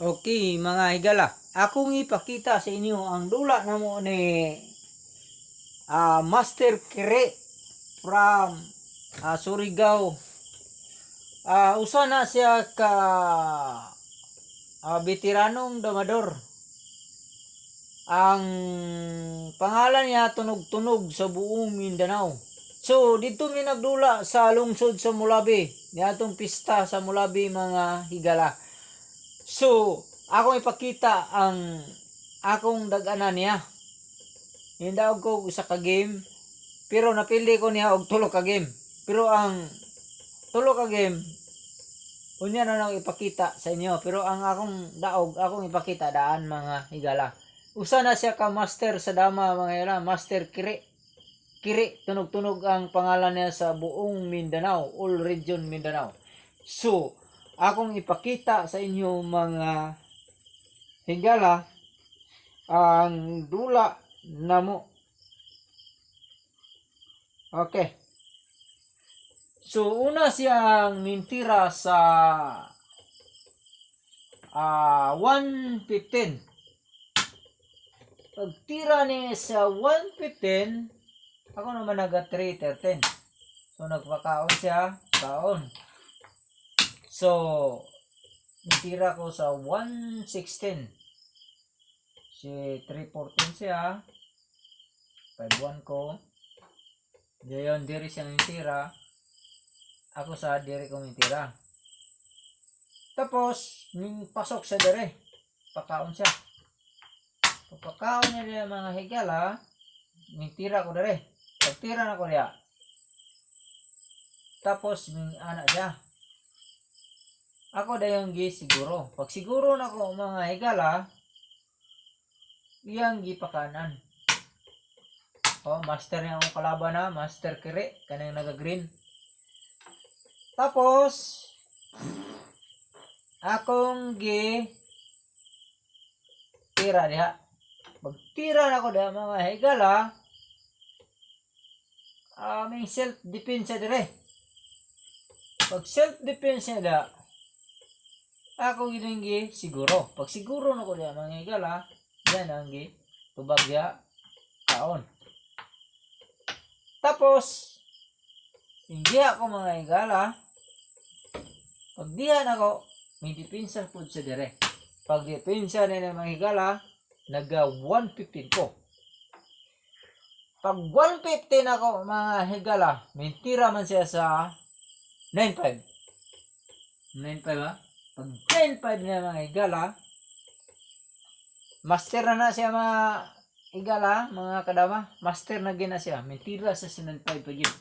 Okay, mga higala. Akong ipakita sa inyo ang dula na mo ni ah, Master Kire from ah, Surigao. Ah, usa na siya ka ah, veteranong damador. Ang pangalan niya tunog-tunog sa buong Mindanao. So, dito mi nagdula sa lungsod sa Mulabi. Niatong pista sa Mulabi mga higala. So, ako ipakita ang akong daganan niya. Hindi ko usa ka game, pero napili ko niya og tulo ka game. Pero ang tulo ka game, unya na lang ipakita sa inyo. Pero ang akong daog, akong ipakita daan mga higala. Usa na siya ka master sa dama mga higala, master kiri. Kiri, tunog-tunog ang pangalan niya sa buong Mindanao, all region Mindanao. So, akong ipakita sa inyo mga higala ang dula na mo. Okay. So, una siyang mintira sa ah 115. Pagtira ni sa 115, ako naman naga 313. So, nagpakaon siya, kaon. So, nitira ko sa 116. Si 314 siya. 51 ko. Dayon, diri siya nitira. Ako sa diri ko nitira. Tapos, ning pasok sa diri. Pakaon siya. Pagpakaon niya diya mga higala, nitira ko diri. Pagtira na ko diya. Tapos, ning anak siya ako dayong gi siguro. Pag siguro na ko mga higala, iyang gi pakanan. Oh, master niya akong kalaban na, master kire, kanang naga-green. Tapos, akong gi tira diha. Pag tira na ko diha mga higala, aming self-defense dire. Pag self-defense niya diha, ako gininggi siguro. Pag siguro na ko diya mga higala, yan ang gi tubagya kaon. Tapos, hindi ako mga higala, pag diyan ako, may dipinsa po sa dire. Pag dipinsa na ng mga higala, naga 115 ko. Pag 115 ako mga higala, may tira man siya sa 95. 95 ha? Pag 10-5 na mga igala, master na na siya mga igala, mga kadama, master na gina siya. May tira sa sinan 5 pa yun.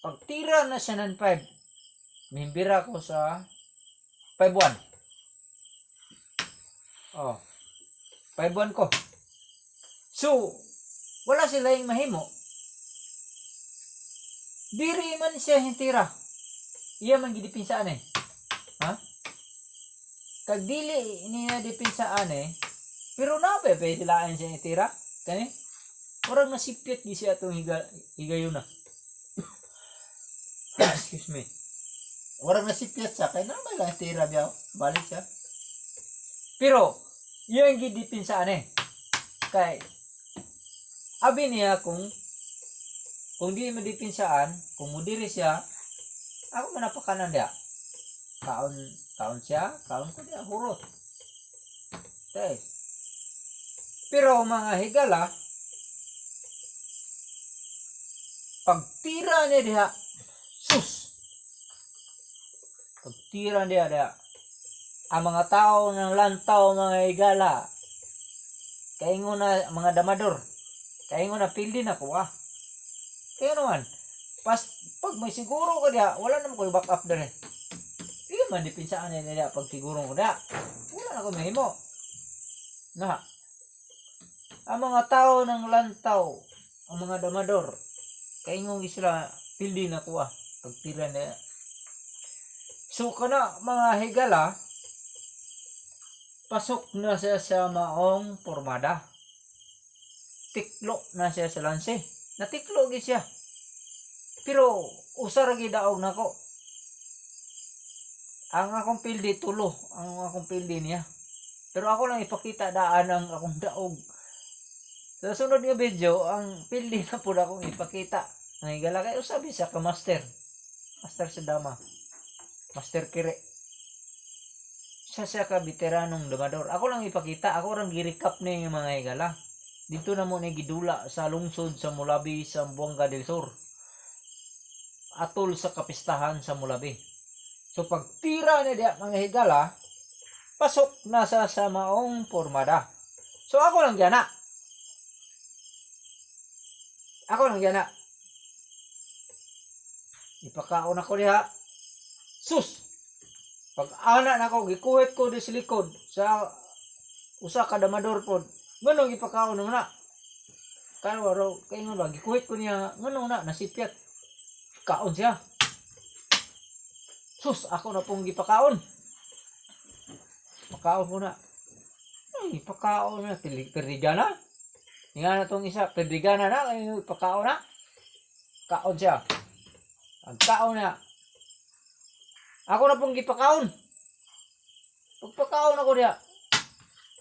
Pag tira na siya ng 5, mimbira ko sa 5-1. Oh, 5-1 ko. So, wala sila yung mahimo. Diri man siya hintira. Iya man gidipinsaan eh. Ha? Kag dili niya depinsaan eh. Pero na pa pa silaan siya itira. Kani? Orang nasipyat di siya itong higa, higayon na. Excuse me. Orang nasipyat siya. Kaya naman lang tira biya. Balik siya. Pero, yung gidipinsaan eh. Kay, abi niya kung kung di mo dipinsaan, kung mudiri siya, ako manapakanan dia kaon kaon siya kaon ko diya hurot okay. pero mga higala pagtira niya diha sus. Pagtira niya diha ang mga tao ng lantaw mga higala. Kaingon na mga damador. Kaingon na pildi na ko ah. Kaya naman pas pag may siguro ko diha wala naman ko back up man dipinsaan niya nila pag sigurong na. Wala na ko mahimo. Na. Ang mga tao ng lantaw, ang mga damador, kaingong isla, pildi na kuha. Pagtira na. So, kana mga higala, pasok na siya sa maong formada. Tiklo na siya sa lanse. Natiklo gi siya. Pero, usar gi daog na ko ang akong pildi tulo. Ang akong pildi niya. Pero ako lang ipakita daan ang akong daog. Sa sunod nga video ang pildi na po akong ipakita. Ang higala kay usabi sa ka master. Master sa dama. Master kire. Siya siya ka veteranong domador ako lang ipakita. Ako lang gi-recap ni yung mga higala dito na mo ni gidula sa lungsod sa Mulabi sa Buanga del Sur. Atol sa kapistahan sa Mulabi So pagtira ni diya mga higala, pasok na sa sa pormada. So ako lang gana. Ako lang gana. Ipakaon ako diha. Sus! Pag ana na ako, gikuhit ko di sa likod sa usa ka damador pod. Nganong ipakaon na. Kaya waro, kaya nga ba, gikuhit ko niya, nganong na, nasipyat. Kaon siya. Sus, ako na pong gipakaon. Pakaon muna. Ay, pakaon na. Pili- Perdigana. Nga na tong isa. Perdigana na. Ay, pakaon na. Kaon siya. Ang kaon na. Ako na pong gipakaon. Pagpakaon ako niya.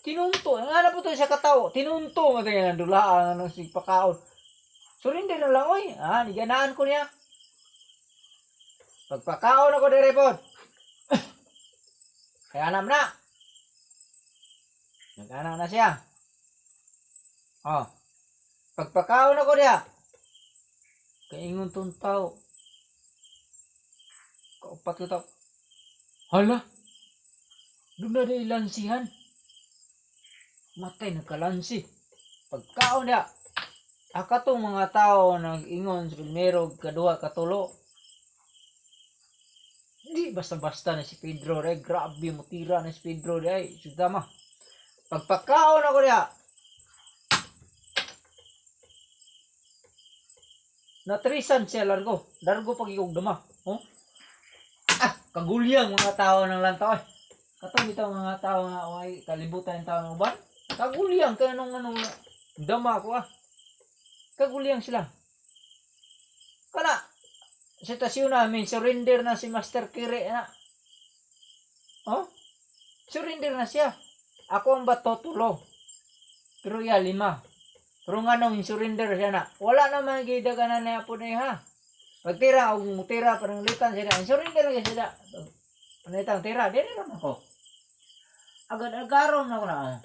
Tinunto. Nga na po to sa katawo. Tinunto. Nga tayo ng dulaan. Ano si pakaon. Surrender na lang, oy. Ah, niganaan ko niya. Pagpakaon ako dire pod. Kaya anam na. Nagana na siya. Oh. Pagpakaon ako diya. Kaingon tong tao. Kaupat ko tao. Hala. Doon na di lansihan. Matay nagkalansi. Pagkaon diya. Akatong mga tao nag-ingon sa primero, kadua, katulo. Hindi basta-basta na si Pedro re grabe mo tira na si Pedro re ay sudama. Pagpakaon ako diha. Natrisan siya largo. Largo pag ikog dama. Oh? Ah, kagulyang mga tao ng lantaw. Eh. Katong bitaw mga tao nga way kalibutan ng tao ng uban. Kagulyang kaya nung ano dama ko ah. Kagulyang sila. Kana sitasyon namin, surrender na si Master Kire na. Oh? Surrender na siya. Ako ang bato tulo. Pero ya lima. Pero nga nung surrender siya na. Wala naman gidaganan na po na ha. Pagtira, o mutira, parang litan siya na. Surrender na siya. Ano itang tira? Dili naman ako. Agad-agaron na ako na. oh.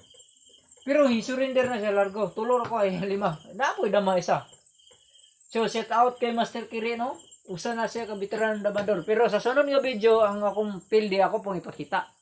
Pero surrender na siya largo. Tulor ko ay lima. Napoy dama isa. So, set out kay Master Kire, no? Usa na siya ka veteran damador. Pero sa sunod nga video, ang akong pildi ako pong ipakita.